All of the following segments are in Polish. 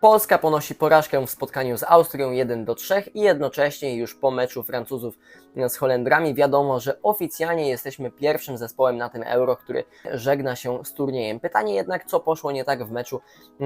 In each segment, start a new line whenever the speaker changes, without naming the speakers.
Polska ponosi porażkę w spotkaniu z Austrią 1 do 3 i jednocześnie już po meczu Francuzów z Holendrami wiadomo, że oficjalnie jesteśmy pierwszym zespołem na tym Euro, który żegna się z turniejem. Pytanie jednak, co poszło nie tak w meczu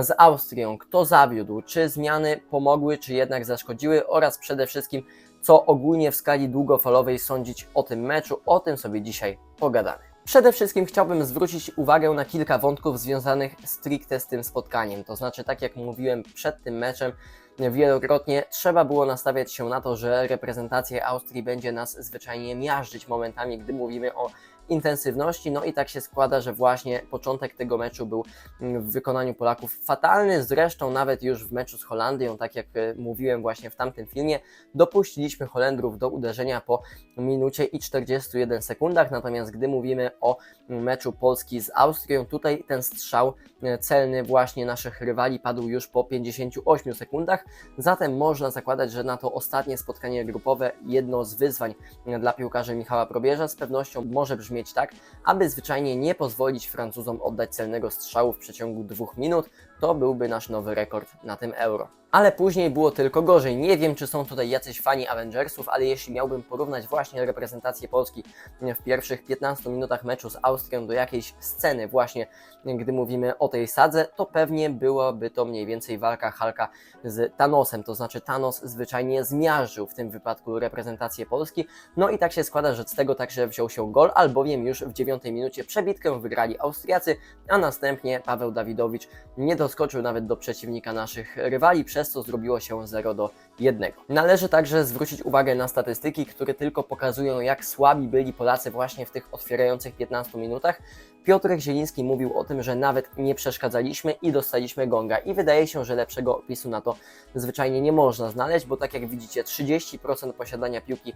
z Austrią? Kto zawiódł? Czy zmiany pomogły, czy jednak zaszkodziły? Oraz przede wszystkim, co ogólnie w skali długofalowej sądzić o tym meczu? O tym sobie dzisiaj pogadamy. Przede wszystkim chciałbym zwrócić uwagę na kilka wątków związanych stricte z tym spotkaniem. To znaczy, tak jak mówiłem przed tym meczem, wielokrotnie trzeba było nastawiać się na to, że reprezentacja Austrii będzie nas zwyczajnie miażdżyć momentami, gdy mówimy o intensywności. No i tak się składa, że właśnie początek tego meczu był mm, w wykonaniu Polaków fatalny. Zresztą nawet już w meczu z Holandią, tak jak e, mówiłem właśnie w tamtym filmie, dopuściliśmy Holendrów do uderzenia po minucie i 41 sekundach. Natomiast gdy mówimy o meczu Polski z Austrią, tutaj ten strzał e, celny właśnie naszych rywali padł już po 58 sekundach. Zatem można zakładać, że na to ostatnie spotkanie grupowe jedno z wyzwań e, dla piłkarzy Michała Probierza z pewnością może brzmieć tak, aby zwyczajnie nie pozwolić Francuzom oddać celnego strzału w przeciągu dwóch minut, to byłby nasz nowy rekord na tym euro. Ale później było tylko gorzej. Nie wiem, czy są tutaj jacyś fani Avengersów, ale jeśli miałbym porównać właśnie reprezentację Polski w pierwszych 15 minutach meczu z Austrią do jakiejś sceny, właśnie gdy mówimy o tej sadze, to pewnie byłaby to mniej więcej walka Halka z Thanosem. To znaczy, Thanos zwyczajnie zmiażdżył w tym wypadku reprezentację Polski. No i tak się składa, że z tego także wziął się gol, albowiem już w 9 minucie przebitkę wygrali Austriacy, a następnie Paweł Dawidowicz nie doskoczył nawet do przeciwnika naszych rywali, przez co zrobiło się 0 do 1. Należy także zwrócić uwagę na statystyki, które tylko pokazują, jak słabi byli Polacy właśnie w tych otwierających 15 minutach. Piotrek Zieliński mówił o tym, że nawet nie przeszkadzaliśmy i dostaliśmy gonga. I wydaje się, że lepszego opisu na to zwyczajnie nie można znaleźć, bo tak jak widzicie, 30% posiadania piłki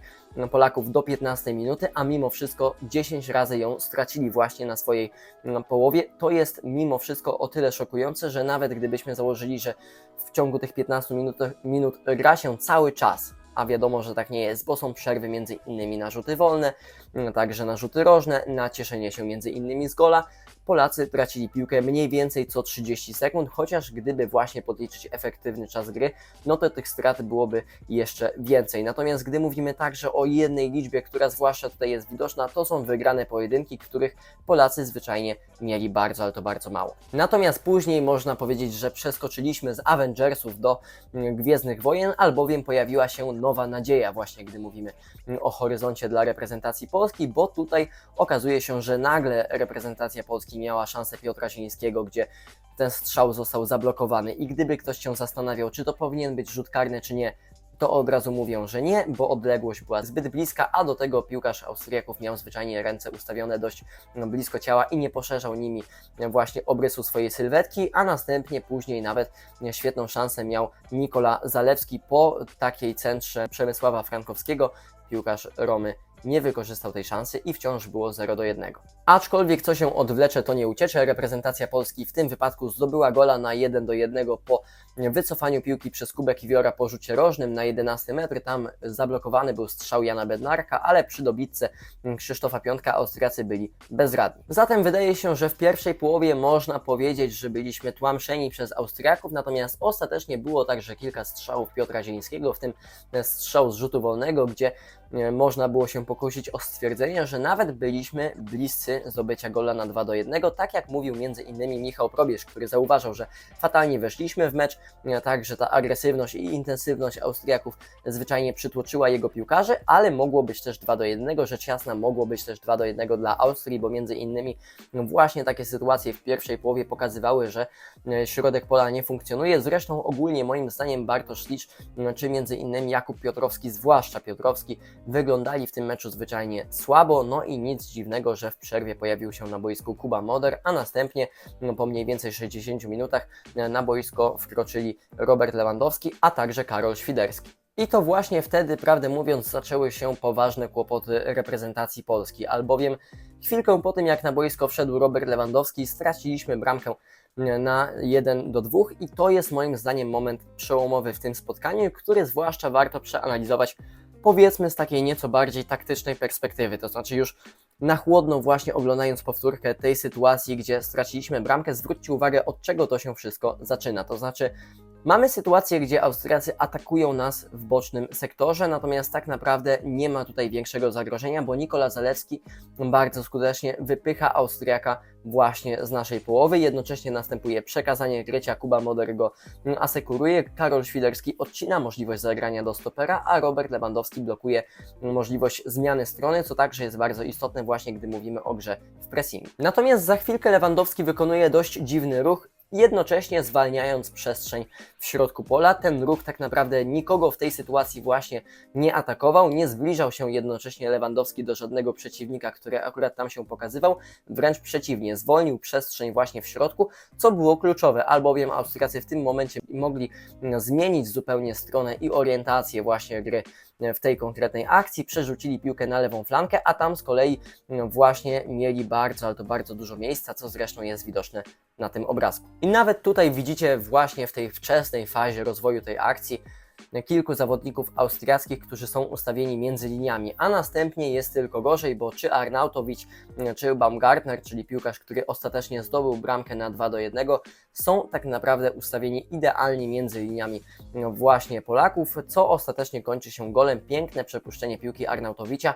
Polaków do 15 minuty, a mimo wszystko 10 razy ją stracili właśnie na swojej połowie. To jest mimo wszystko o tyle szokujące, że nawet gdybyśmy założyli, że w ciągu tych 15 minut, minut gra się cały czas, a wiadomo, że tak nie jest, bo są przerwy między innymi na rzuty wolne, także na rzuty rożne, na cieszenie się między innymi z gola, Polacy tracili piłkę mniej więcej co 30 sekund, chociaż gdyby właśnie podliczyć efektywny czas gry, no to tych strat byłoby jeszcze więcej. Natomiast gdy mówimy także o jednej liczbie, która zwłaszcza tutaj jest widoczna, to są wygrane pojedynki, których Polacy zwyczajnie mieli bardzo, ale to bardzo mało. Natomiast później można powiedzieć, że przeskoczyliśmy z Avengersów do mm, Gwiezdnych Wojen, albowiem pojawiła się nowa nadzieja właśnie, gdy mówimy mm, o horyzoncie dla reprezentacji Polski, bo tutaj okazuje się, że nagle reprezentacja Polski miała szansę Piotra Zielińskiego, gdzie ten strzał został zablokowany. I gdyby ktoś się zastanawiał, czy to powinien być rzut karny, czy nie, to od razu mówią, że nie, bo odległość była zbyt bliska, a do tego piłkarz Austriaków miał zwyczajnie ręce ustawione dość no, blisko ciała i nie poszerzał nimi właśnie obrysu swojej sylwetki, a następnie później nawet świetną szansę miał Nikola Zalewski po takiej centrze Przemysława Frankowskiego, piłkarz Romy nie wykorzystał tej szansy i wciąż było 0 do 1. Aczkolwiek co się odwlecze, to nie uciecze. Reprezentacja Polski w tym wypadku zdobyła gola na 1 do 1 po wycofaniu piłki przez Kubek Iwiora po rzucie rożnym na 11 metr. Tam zablokowany był strzał Jana Bednarka, ale przy dobitce Krzysztofa Piątka Austriacy byli bezradni. Zatem wydaje się, że w pierwszej połowie można powiedzieć, że byliśmy tłamszeni przez Austriaków, natomiast ostatecznie było także kilka strzałów Piotra Zielińskiego, w tym strzał z rzutu wolnego, gdzie można było się pokusić o stwierdzenie, że nawet byliśmy bliscy zdobycia gola na 2 do 1, tak jak mówił innymi Michał Probierz, który zauważał, że fatalnie weszliśmy w mecz, tak, że ta agresywność i intensywność Austriaków zwyczajnie przytłoczyła jego piłkarzy, ale mogło być też 2 do 1, rzecz jasna mogło być też 2 do 1 dla Austrii, bo innymi właśnie takie sytuacje w pierwszej połowie pokazywały, że e, środek pola nie funkcjonuje. Zresztą ogólnie moim zdaniem Bartosz Licz, czy innymi Jakub Piotrowski, zwłaszcza Piotrowski, wyglądali w tym meczu zwyczajnie słabo, no i nic dziwnego, że w przerwie pojawił się na boisku Kuba Moder, a następnie no, po mniej więcej 60 minutach e, na boisko wkroczyli Robert Lewandowski, a także Karol Świderski. I to właśnie wtedy, prawdę mówiąc, zaczęły się poważne kłopoty reprezentacji Polski, albowiem chwilkę po tym, jak na boisko wszedł Robert Lewandowski, straciliśmy bramkę e, na 1 do 2 i to jest moim zdaniem moment przełomowy w tym spotkaniu, który zwłaszcza warto przeanalizować powiedzmy z takiej nieco bardziej taktycznej perspektywy, to znaczy już na chłodno właśnie oglądając powtórkę tej sytuacji, gdzie straciliśmy bramkę, zwróćcie uwagę od czego to się wszystko zaczyna, to znaczy Mamy sytuację, gdzie Austriacy atakują nas w bocznym sektorze, natomiast tak naprawdę nie ma tutaj większego zagrożenia, bo Nikola Zalewski bardzo skutecznie wypycha Austriaka właśnie z naszej połowy. Jednocześnie następuje przekazanie Grecia, Kuba Moder go asekuruje, Karol Świderski odcina możliwość zagrania do stopera, a Robert Lewandowski blokuje możliwość zmiany strony, co także jest bardzo istotne właśnie, gdy mówimy o grze w pressingu. Natomiast za chwilkę Lewandowski wykonuje dość dziwny ruch, jednocześnie zwalniając przestrzeń w środku pola. Ten ruch tak naprawdę nikogo w tej sytuacji właśnie nie atakował, nie zbliżał się jednocześnie Lewandowski do żadnego przeciwnika, który akurat tam się pokazywał, wręcz przeciwnie, zwolnił przestrzeń właśnie w środku, co było kluczowe, albowiem Austriacy w tym momencie mogli mm, zmienić zupełnie stronę i orientację właśnie gry w tej konkretnej akcji, przerzucili piłkę na lewą flankę, a tam z kolei mm, właśnie mieli bardzo, ale to bardzo dużo miejsca, co zresztą jest widoczne na tym obrazku. I nawet tutaj widzicie właśnie w tej wczesnej fazie rozwoju tej akcji kilku zawodników austriackich, którzy są ustawieni między liniami, a następnie jest tylko gorzej, bo czy Arnautowicz, czy Baumgartner, czyli piłkarz, który ostatecznie zdobył bramkę na 2 do 1, są tak naprawdę ustawieni idealnie między liniami właśnie Polaków, co ostatecznie kończy się golem. Piękne przepuszczenie piłki Arnautowicza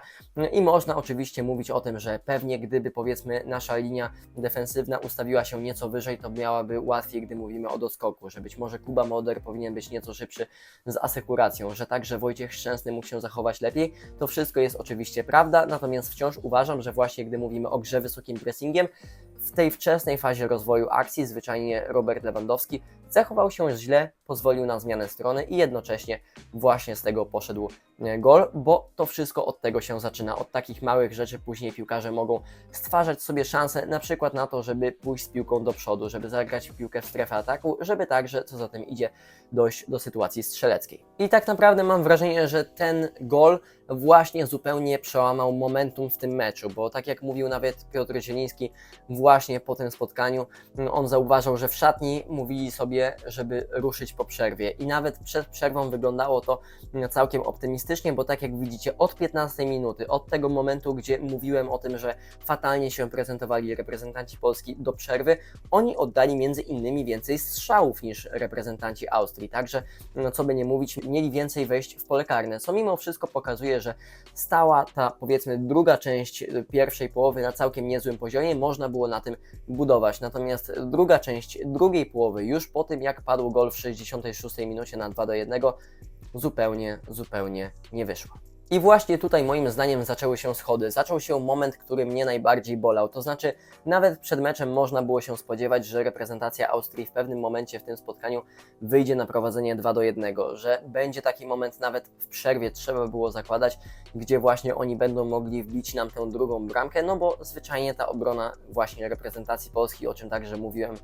i można oczywiście mówić o tym, że pewnie gdyby powiedzmy nasza linia defensywna ustawiła się nieco wyżej, to miałaby łatwiej, gdy mówimy o doskoku, że być może Kuba Moder powinien być nieco szybszy z asekuracją, że także Wojciech Szczęsny mógł się zachować lepiej. To wszystko jest oczywiście prawda, natomiast wciąż uważam, że właśnie gdy mówimy o grze wysokim pressingiem, w tej wczesnej fazie rozwoju akcji zwyczajnie Robert Lewandowski zachował się źle, pozwolił na zmianę strony i jednocześnie właśnie z tego poszedł e, gol, bo to wszystko od tego się zaczyna. Od takich małych rzeczy później piłkarze mogą stwarzać sobie szansę na przykład na to, żeby pójść z piłką do przodu, żeby zagrać piłkę w strefę ataku, żeby także, co za tym idzie, dojść do sytuacji strzeleckiej. I tak naprawdę mam wrażenie, że ten gol właśnie zupełnie przełamał momentum w tym meczu, bo tak jak mówił nawet Piotr Zieliński właśnie po tym spotkaniu, on zauważył, że w szatni mówili sobie, żeby ruszyć po przerwie. I nawet przed przerwą wyglądało to całkiem optymistycznie, bo tak jak widzicie od 15 minuty, od tego momentu, gdzie mówiłem o tym, że fatalnie się prezentowali reprezentanci Polski do przerwy, oni oddali między innymi więcej strzałów niż reprezentanci Austrii, także no, co by nie mówić, mieli więcej wejść w pole karne, co mimo wszystko pokazuje, że stała ta powiedzmy druga część pierwszej połowy na całkiem niezłym poziomie, można było na tym budować, natomiast druga część drugiej połowy, już po tym jak padł gol w 66 minucie na 2 do 1, zupełnie, zupełnie nie wyszła. I właśnie tutaj moim zdaniem zaczęły się schody. Zaczął się moment, który mnie najbardziej bolał. To znaczy, nawet przed meczem można było się spodziewać, że reprezentacja Austrii w pewnym momencie w tym spotkaniu wyjdzie na prowadzenie 2 do 1, że będzie taki moment nawet w przerwie trzeba było zakładać, gdzie właśnie oni będą mogli wbić nam tę drugą bramkę, no bo zwyczajnie ta obrona właśnie reprezentacji Polski, o czym także mówiłem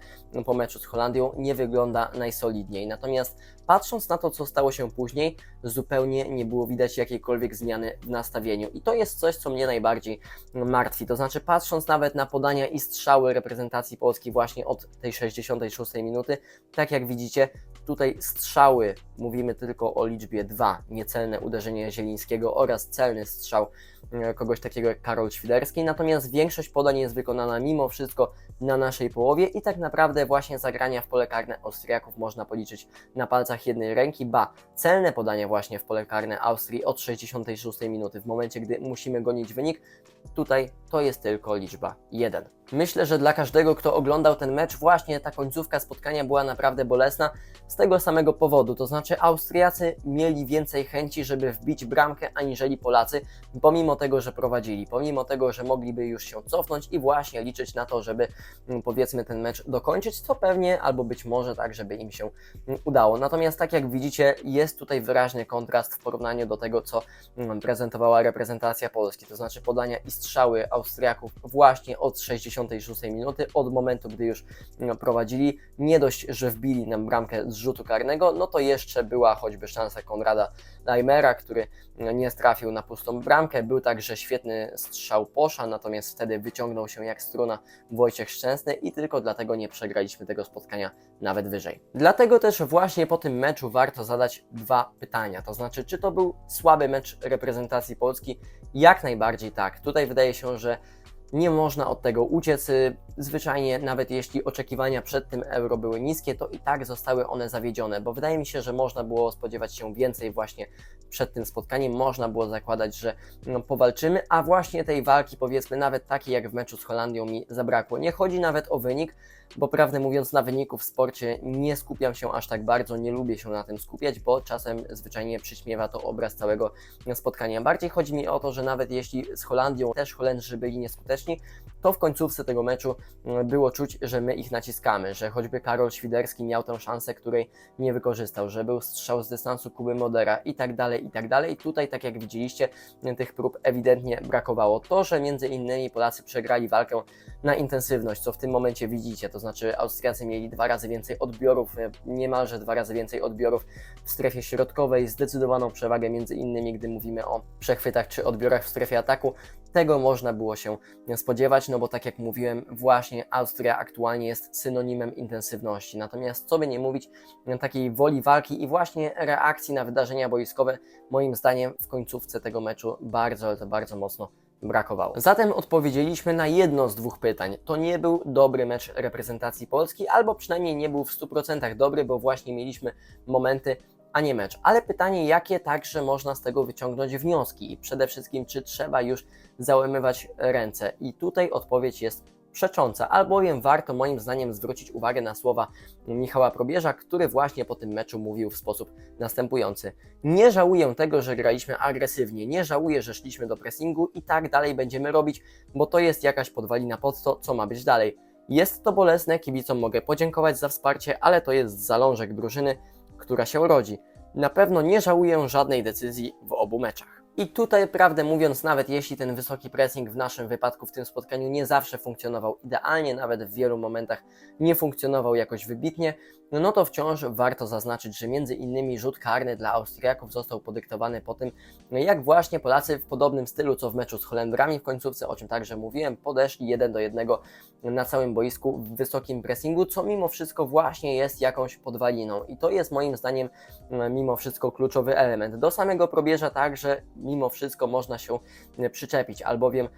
po meczu z Holandią, nie wygląda najsolidniej. Natomiast patrząc na to, co stało się później, zupełnie nie było widać jakiejkolwiek zmiany w nastawieniu. I to jest coś, co mnie najbardziej martwi. To znaczy, patrząc nawet na podania i strzały reprezentacji Polski właśnie od tej 66 minuty, tak jak widzicie, tutaj strzały, mówimy tylko o liczbie 2, niecelne uderzenie Zielińskiego oraz celny strzał kogoś takiego jak Karol Świderski, natomiast większość podań jest wykonana mimo wszystko na naszej połowie i tak naprawdę właśnie zagrania w pole karne Austriaków można policzyć na palcach jednej ręki, ba, celne podania właśnie w pole karne Austrii od 66 minuty, w momencie gdy musimy gonić wynik, tutaj to jest tylko liczba 1. Myślę, że dla każdego, kto oglądał ten mecz, właśnie ta końcówka spotkania była naprawdę bolesna z tego samego powodu. To znaczy, Austriacy mieli więcej chęci, żeby wbić bramkę, aniżeli Polacy, pomimo tego, że prowadzili, pomimo tego, że mogliby już się cofnąć i właśnie liczyć na to, żeby mm, powiedzmy ten mecz dokończyć, co pewnie albo być może tak, żeby im się mm, udało. Natomiast, tak jak widzicie, jest tutaj wyraźny kontrast w porównaniu do tego, co mm, prezentowała reprezentacja Polski, to znaczy podania i strzały Austriaków właśnie od 60 66 minuty, od momentu, gdy już prowadzili. Nie dość, że wbili nam bramkę z rzutu karnego, no to jeszcze była choćby szansa Konrada Leimera, który nie trafił na pustą bramkę. Był także świetny strzał Posza, natomiast wtedy wyciągnął się jak struna Wojciech Szczęsny i tylko dlatego nie przegraliśmy tego spotkania nawet wyżej. Dlatego też właśnie po tym meczu warto zadać dwa pytania, to znaczy czy to był słaby mecz reprezentacji Polski? Jak najbardziej tak. Tutaj wydaje się, że Nie można od tego uciec. Y, Zwyczajnie, nawet jeśli oczekiwania przed tym euro były niskie, to i tak zostały one zawiedzione, bo wydaje mi się, że można było spodziewać się więcej właśnie przed tym spotkaniem. Można było zakładać, że no, powalczymy, a właśnie tej walki, powiedzmy, nawet takiej jak w meczu z Holandią, mi zabrakło. Nie chodzi nawet o wynik, bo prawdę mówiąc, na wyniku w sporcie nie skupiam się aż tak bardzo, nie lubię się na tym skupiać, bo czasem zwyczajnie przyśmiewa to obraz całego spotkania. Bardziej chodzi mi o to, że nawet jeśli z Holandią też Holendrzy byli nieskuteczni, to w końcówce tego meczu mm, było czuć, że my ich naciskamy, że choćby Karol Świderski miał tę szansę, której nie wykorzystał, że był strzał z dystansu Kuby Modera i tak dalej, i tak dalej. Tutaj, tak jak widzieliście, tych prób ewidentnie brakowało. To, że między innymi Polacy przegrali walkę na intensywność, co w tym momencie widzicie, to znaczy Austriacy mieli dwa razy więcej odbiorów, e, niemalże dwa razy więcej odbiorów w strefie środkowej, zdecydowaną przewagę między innymi, gdy mówimy o przechwytach czy odbiorach w strefie ataku. Tego można było się spodziewać, no bo tak jak mówiłem, właśnie Austria aktualnie jest synonimem intensywności. Natomiast co by nie mówić, takiej woli walki i właśnie reakcji na wydarzenia boiskowe, moim zdaniem w końcówce tego meczu bardzo, ale to bardzo mocno brakowało. Zatem odpowiedzieliśmy na jedno z dwóch pytań. To nie był dobry mecz reprezentacji Polski, albo przynajmniej nie był w 100% dobry, bo właśnie mieliśmy momenty, a nie mecz. Ale pytanie, jakie także można z tego wyciągnąć wnioski i przede wszystkim, czy trzeba już załamywać ręce. I tutaj odpowiedź jest przecząca, albowiem warto moim zdaniem zwrócić uwagę na słowa Michała Probierza, który właśnie po tym meczu mówił w sposób następujący. Nie żałuję tego, że graliśmy agresywnie, nie żałuję, że szliśmy do pressingu i tak dalej będziemy robić, bo to jest jakaś podwalina pod to, co ma być dalej. Jest to bolesne, kibicom mogę podziękować za wsparcie, ale to jest zalążek drużyny, która się rodzi. Na pewno nie żałuję żadnej decyzji w obu meczach. I tutaj, prawdę mówiąc, nawet jeśli ten wysoki pressing w naszym wypadku w tym spotkaniu nie zawsze funkcjonował idealnie, nawet w wielu momentach nie funkcjonował jakoś wybitnie, no to wciąż warto zaznaczyć, że między innymi rzut karny dla Austriaków został podyktowany po tym, jak właśnie Polacy w podobnym stylu co w meczu z Holendrami w końcówce, o czym także mówiłem, podeszli jeden do jednego na całym boisku w wysokim pressingu, co mimo wszystko właśnie jest jakąś podwaliną i to jest moim zdaniem mimo wszystko kluczowy element. Do samego probierza także mimo wszystko można się przyczepić, albowiem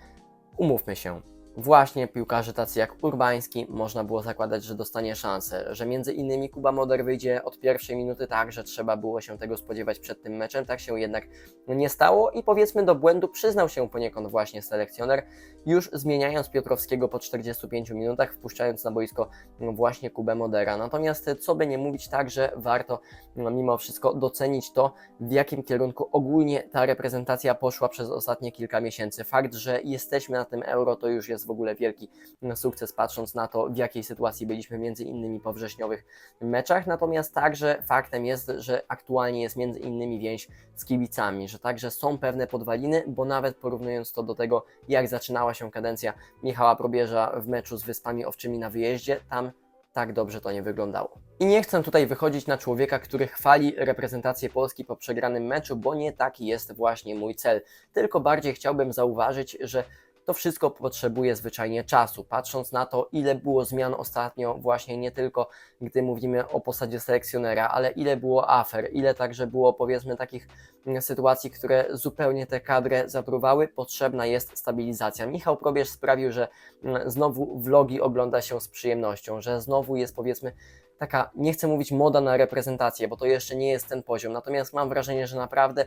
umówmy się, właśnie piłkarze tacy jak Urbański można było zakładać, że dostanie szansę, że między innymi Kuba Moder wyjdzie od pierwszej minuty tak, że trzeba było się tego spodziewać przed tym meczem, tak się jednak nie stało i powiedzmy do błędu przyznał się poniekąd właśnie selekcjoner, już zmieniając Piotrowskiego po 45 minutach, wpuszczając na boisko właśnie Kubę Modera. Natomiast co by nie mówić, także warto no, mimo wszystko docenić to, w jakim kierunku ogólnie ta reprezentacja poszła przez ostatnie kilka miesięcy. Fakt, że jesteśmy na tym euro to już jest jest w ogóle wielki sukces, patrząc na to, w jakiej sytuacji byliśmy między innymi po wrześniowych meczach. Natomiast także faktem jest, że aktualnie jest między innymi więź z kibicami, że także są pewne podwaliny, bo nawet porównując to do tego, jak zaczynała się kadencja Michała Probierza w meczu z Wyspami Owczymi na wyjeździe, tam tak dobrze to nie wyglądało. I nie chcę tutaj wychodzić na człowieka, który chwali reprezentację Polski po przegranym meczu, bo nie taki jest właśnie mój cel. Tylko bardziej chciałbym zauważyć, że to wszystko potrzebuje zwyczajnie czasu. Patrząc na to, ile było zmian ostatnio, właśnie nie tylko gdy mówimy o posadzie selekcjonera, ale ile było afer, ile także było powiedzmy takich mm, sytuacji, które zupełnie tę kadrę zatruwały, potrzebna jest stabilizacja. Michał Probierz sprawił, że mm, znowu vlogi ogląda się z przyjemnością, że znowu jest powiedzmy taka, nie chcę mówić moda na reprezentację, bo to jeszcze nie jest ten poziom. Natomiast mam wrażenie, że naprawdę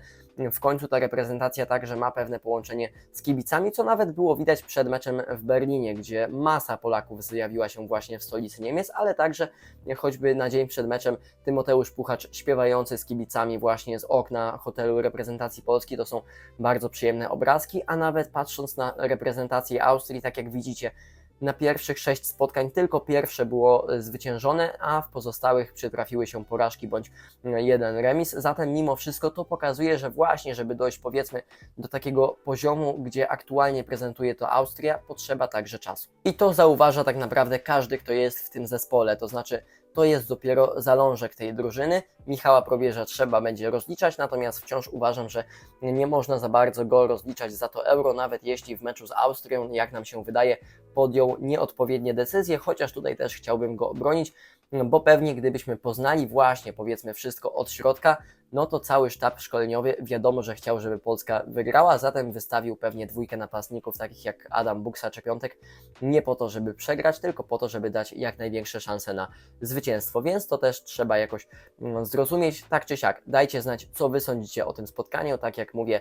w końcu ta reprezentacja także ma pewne połączenie z kibicami, co nawet było widać przed meczem w Berlinie, gdzie masa Polaków zjawiła się właśnie w stolicy Niemiec, ale także choćby na dzień przed meczem Tymoteusz Puchacz śpiewający z kibicami właśnie z okna hotelu reprezentacji Polski. To są bardzo przyjemne obrazki, a nawet patrząc na reprezentację Austrii, tak jak widzicie, na pierwszych sześć spotkań tylko pierwsze było e, zwyciężone, a w pozostałych przytrafiły się porażki bądź e, jeden remis. Zatem mimo wszystko to pokazuje, że właśnie, żeby dojść powiedzmy do takiego poziomu, gdzie aktualnie prezentuje to Austria, potrzeba także czasu. I to zauważa tak naprawdę każdy, kto jest w tym zespole, to znaczy to jest dopiero zalążek tej drużyny. Michała Probierza trzeba będzie rozliczać, natomiast wciąż uważam, że nie można za bardzo go rozliczać za to euro, nawet jeśli w meczu z Austrią, jak nam się wydaje, podjął nieodpowiednie decyzje, chociaż tutaj też chciałbym go obronić, bo pewnie gdybyśmy poznali właśnie powiedzmy wszystko od środka, no to cały sztab szkoleniowy wiadomo, że chciał, żeby Polska wygrała, zatem wystawił pewnie dwójkę napastników, takich jak Adam Buksa czy Piątek, nie po to, żeby przegrać, tylko po to, żeby dać jak największe szanse na zwycięstwo, więc to też trzeba jakoś mm, zrozumieć, tak czy siak. Dajcie znać, co Wy sądzicie o tym spotkaniu, tak jak mówię,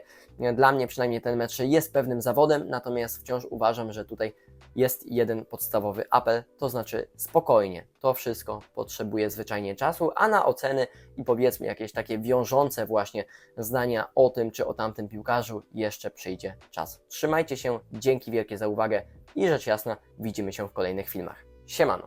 dla mnie przynajmniej ten mecz jest pewnym zawodem, natomiast wciąż uważam, że tutaj jest jeden podstawowy apel, to znaczy spokojnie. To wszystko potrzebuje zwyczajnie czasu, a na oceny i powiedzmy jakieś takie wiążące właśnie zdania o tym czy o tamtym piłkarzu jeszcze przyjdzie czas. Trzymajcie się, dzięki wielkie za uwagę i rzecz jasna widzimy się w kolejnych filmach. Siemano!